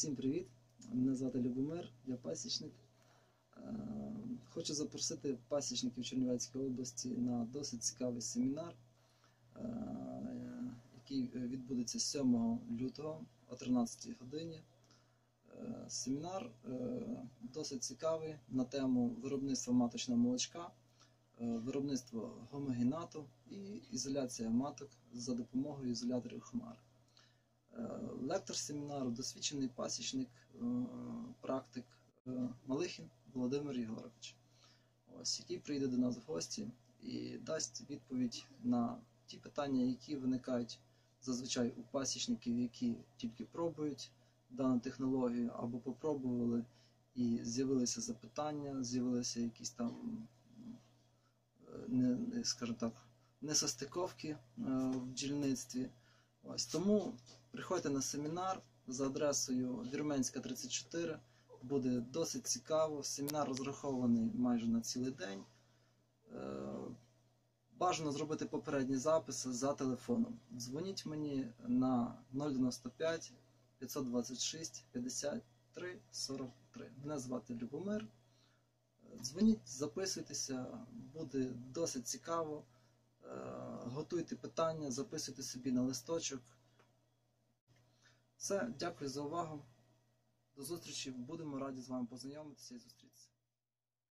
Всім привіт! Мене звати Любомир, я пасічник. Е, Хочу запросити пасічників Чернівецької області на досить цікавий семінар, е, який відбудеться 7 лютого о 13 годині. Е, Семінар досить цікавий на тему виробництва маточного молочка, виробництво гомогенату і ізоляція маток за допомогою ізоляторів хмар. Е, Лектор семінару, досвідчений пасічник, е, практик е, Малихін Володимир Єгорович, ось, який прийде до нас в гості і дасть відповідь на ті питання, які виникають зазвичай у пасічників, які тільки пробують дану технологію або попробували, і з'явилися запитання, з'явилися якісь там, не, скажімо так, несостиковки в бджільництві. Ось тому приходьте на семінар за адресою Вірменська 34. Буде досить цікаво. Семінар розрахований майже на цілий день. Е, Бажано зробити попередні записи за телефоном. Дзвоніть мені на 095 526 53 43. Мене звати Любомир. Дзвоніть, записуйтеся, буде досить цікаво. Е, Готуйте питання, записуйте собі на листочок. Все, дякую за увагу. До зустрічі. Будемо раді з вами познайомитися і зустрітися.